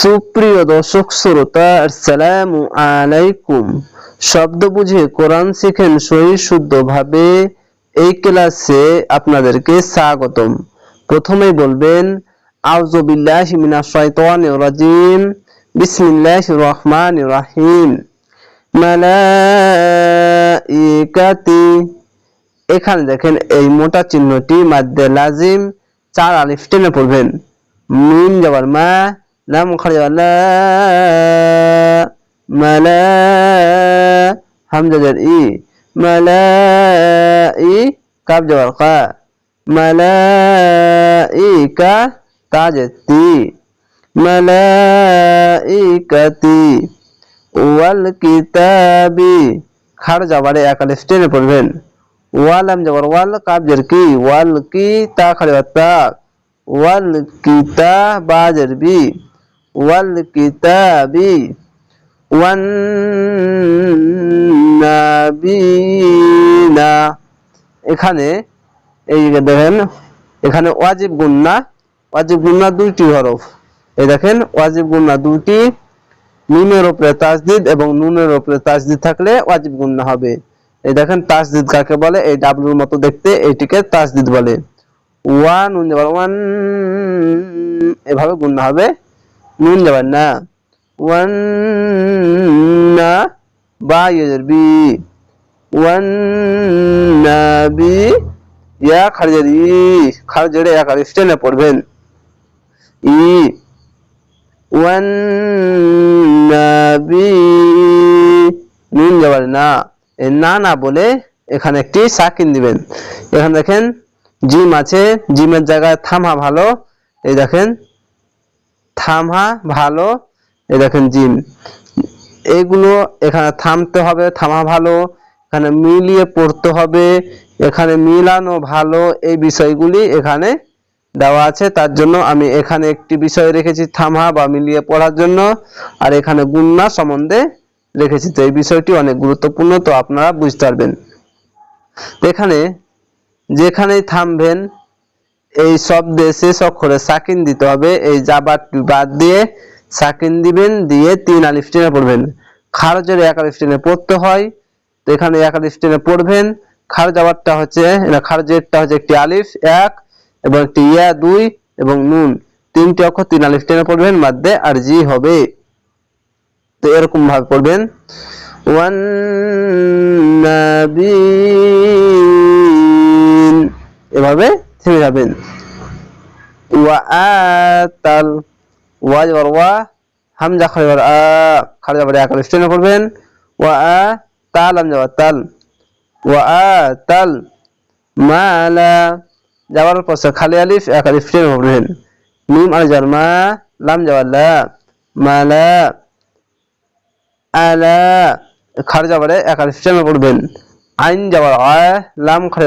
সুপ্রিয় দর্শক শ্রোতা, আসসালামু আলাইকুম। শব্দ বুঝে কোরআন শিখেন সহি শুদ্ধভাবে এই ক্লাসে আপনাদেরকে স্বাগতম। প্রথমেই বলবেন, আউযু বিল্লাহি মিনাশ শাইতানির রাজিম, বিসমিল্লাহির রহমানির রহিম। মালাইকাতি, এখানে দেখেন এই মোটা চিহ্নটি মাদ্দে লাজিম, চার আলিফ টেনে পড়বেন। মিম যাবার মা লা মালা হামজা যার ই মালাই কাব যাবার কা মালাইকা তাজের তি মালাইকাতি ওয়াল কিতাবি খার যাবারে এক আলিফ টেনে পড়বেন ওয়ালাম যাবার ওয়াল কাবজের কি ওয়াল কি তা খালি তা ওয়াল কিতা বাজের বি ওয়ান নাবিনা। এখানে, এই দেখেন, এখানে ওয়াজিব গুন্না ওয়াজিব গুন্না দুইটি হরফ। এই দেখেন, ওয়াজিব গুন্না দুইটি, নুনের উপরে তাসদিদ এবং নুনের উপরে তাসদিদ থাকলে ওয়াজিব গুন্না হবে। এই দেখেন তাসদিদ কাকে বলে? এই ডাব্লুর মতো দেখতে এইটিকে তাসদিদ বলে। ওয়ান, এভাবে গুন্না হবে। নুন যাবার না ওয়ান না বা ইয়ের বি ওয়ান না বি ইয়া খারজের ই খারজের এক আর স্টেনে পড়বেন ই ওয়ান নাবি নুন যাবার না না না বলে এখানে একটি সাকিন দিবেন এখানে দেখেন জিম আছে জিমের জায়গায় থামা ভালো এই দেখেন থামা ভালো, এই দেখেন জিম এগুলো এখানে থামতে হবে, থামা ভালো, এখানে মিলিয়ে পড়তে হবে, এখানে মিলানো ভালো, এই বিষয়গুলি এখানে দেওয়া আছে। তার জন্য আমি এখানে একটি বিষয় রেখেছি থামা বা মিলিয়ে পড়ার জন্য, আর এখানে গুন্না সম্বন্ধে রেখেছি। তো এই বিষয়টি অনেক গুরুত্বপূর্ণ, তো আপনারা বুঝতে পারবেন। এখানে যেখানেই থামবেন এই শব্দে শেষ অক্ষরে সাকিন দিতে হবে। এই জাবারটি বাদ দিয়ে সাকিন দিবেন, দিয়ে তিন আলিফ টেনে পড়বেন। খারজের এক আলিফ টেনে পড়তে হয়, তো এখানে এক আলিফ টেনে পড়বেন। খার যাবারটা হচ্ছে খারজেরটা হচ্ছে একটি আলিফ, এক, এবং একটি ইয়া, দুই, এবং নুন। তিনটি অক্ষর তিন আলিফ টেনে পড়বেন মাধ্যে আর জি হবে। তো এরকম ভাবে পড়বেন। ওয়ান এভাবে থেমে যাবেন হামজা খালি আলিফ যাওয়ার এক আলিফ টেনে পড়বেন। মিম যার মা, লাম যাবার লা। মালা আলা খার যাবারে এক আলিফ টেনে পড়বেন। আইন যাবার আ, লাম খালি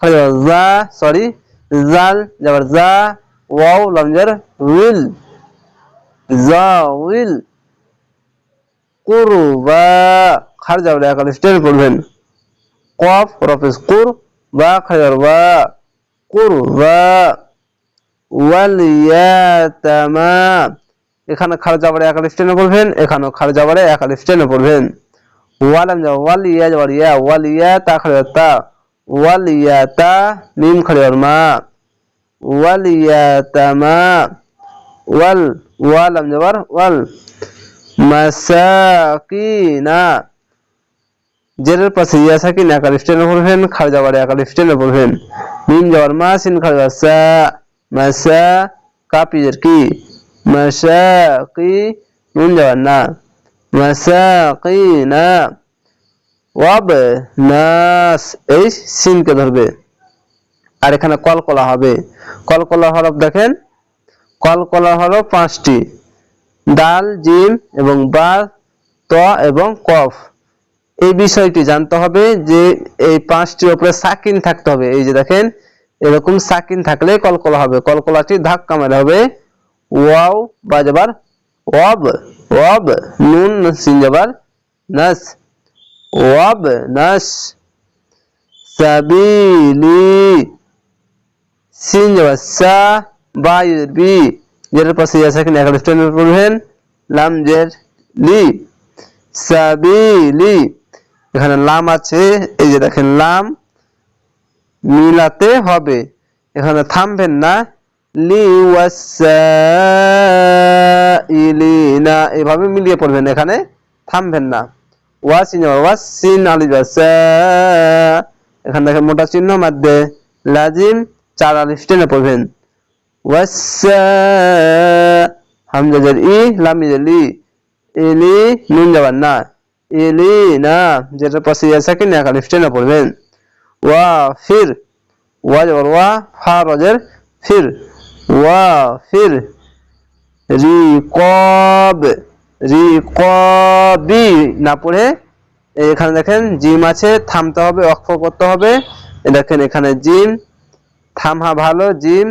খালি জা সরি জাল যাবার জা ওয়াও লামজার উইল। জাউইল কুরবা। খার যাবার এক আলিফ, টেনে পড়বেন কফ রফিস কুর বা খায়ার বা। কুরবা। ওয়ালিয়াতামা এখানে খার যাবারে এক আলিফ টেনে পড়বেন এখানেও খার যাবারে এক আলিফ টেনে পড়বেন ওয়ালাম যাব ওয়ালিয়া যাবার ইয়া ওয়ালিয়া তা খালিয়ার তা। ওয়ালিয়াতা মিম খালিয়ার মা। ওয়ালিয়াতামা ওয়াল ওয়ালাম যাবার ওয়াল। মাসাকিনা। জেরের পাশে ইয়া সাকিন এক আলিফ টেনে পড়বেন খার যাবারে এক আলিফ টেনে পড়বেন মিম যাবার মা সিন খার যাবার সা। মাসা কাপিজের কি? মাসাকি নুন যাবার না। মাসাকিনা ওয়াব নাস, এই সিনকে ধরবে। আর এখানে কলকলা হবে। কলকলা হরফ দেখেন। কলকলা হরফ পাঁচটি। দাল, জিম এবং বা, ত এবং কফ। এই বিষয়টি জানতে হবে যে এই পাঁচটি উপরে সাকিন থাকতে হবে। এই যে দেখেন, এরকম সাকিন থাকলে কলকলা হবে। কলকলাটি ধাক্কা মারে হবে। ওয়াও বা যাবার ওয়াব ওয়াব, নুন, সিন যাবার নাস। ওয়াব নাস সাবিলি সিন সা বা বি যেটার পাশে সাকিন একাল স্ট্যান্ড পড়বেন লাম জের লি সাবিলি এখানে লাম আছে এই যে দেখেন লাম মিলাতে হবে. এখানে থামবেন না লি ওয়াসাইলিনা এভাবে মিলিয়ে পড়বেন এখানে. থামবেন না ওয়াসিন ওয়াসিন আলিফ এখানে দেখেন মোটা চিহ্ন মধ্যে লাজিম, চার আলিফ টেনে পড়বেন। ওয়াসা হামজা জের ই লাম জের লি। ইলি নুন যাবার না। ইলি না, যেটা পাশে আছে কি না আলিফ টেনে পড়বেন। ওয়া ফির ওয়া যাবার ওয়া, ফা রজের ফির। ওয়া ফির রিকব। রিকবি না পড়ে, এখানে দেখেন জিম আছে, থামতে হবে অক্ষ করতে হবে। দেখেন এখানে জিম থামহা ভালো জিম,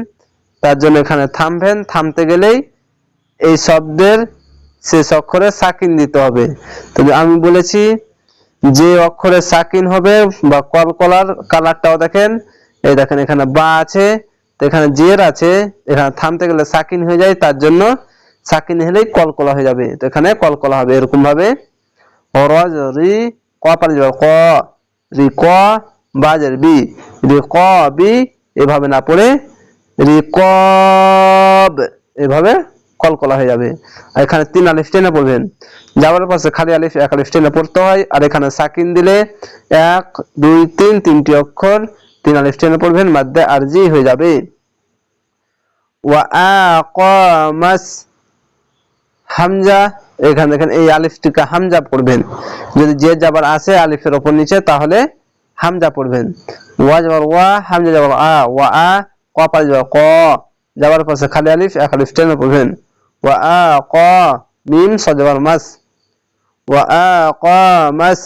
তার জন্য এখানে থামবেন, থামতে গেলেই এই শব্দের শেষ অক্ষরে সাকিন দিতে হবে। তবে আমি বলেছি, যে অক্ষরে সাকিন হবে বা কলকলার কালারটাও দেখেন, এই দেখেন এখানে বা আছে এখানে জের আছে, এখানে থামতে গেলে সাকিন হয়ে যায়, তার জন্য সাকিন হলেই কলকলা হয়ে যাবে। তো এখানে কলকলা হবে এরকম ভাবে রি ক পারে যাবে। ক, রি ক, বাজের বি। রি ক, বি, এভাবে না পড়ে রি কব এভাবে কলকলা হয়ে যাবে। আর এখানে তিন আলিফ টেনে পড়বেন। যাওয়ার পাশে খালি আলিফ, এক আলিফ টেনে পড়তে হয়। আর এখানে সাকিন দিলে এক, দুই, তিন, তিনটি অক্ষর তিন আলিফ টেনে পড়বেন। মাধ্যে আরজি হয়ে যাবে। ওয়া আকামাস হামজা, এখানে দেখেন এই আলিফটিকে হামজা পড়বেন। যদি যে যাবার আছে আলিফের ওপর নিচে, তাহলে হামজা পড়বেন। ওয়া যাবার ওয়া, হামজা যাবার আ, ওয়া আ, ক পারে যাবার ক। যাবার পাশে খালি আলিফ, এক আলিফ টেনে পড়বেন। ওয়া আ, ক, মিম সজাবার মাস। ওয়া আ, ক, মাস।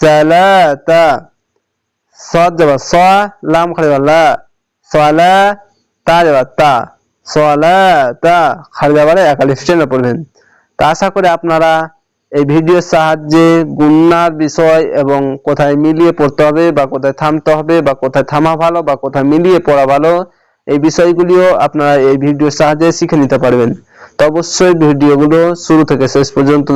সালাতা। সদ যাবার স, লাম খালি লা। সলা তা যাবার তা। সলা তা খালি যাবারে এক টেনে পড়বেন। তা আশা করে আপনারা এই ভিডিওর সাহায্যে গুন্নার বিষয় এবং কোথায় মিলিয়ে পড়তে হবে বা কোথায় থামতে হবে বা কোথায় থামা ভালো বা কোথায় মিলিয়ে পড়া ভালো, এই বিষয়গুলিও আপনারা এই ভিডিওর সাহায্যে শিখে নিতে পারবেন। তো অবশ্যই ভিডিওগুলো শুরু থেকে শেষ পর্যন্ত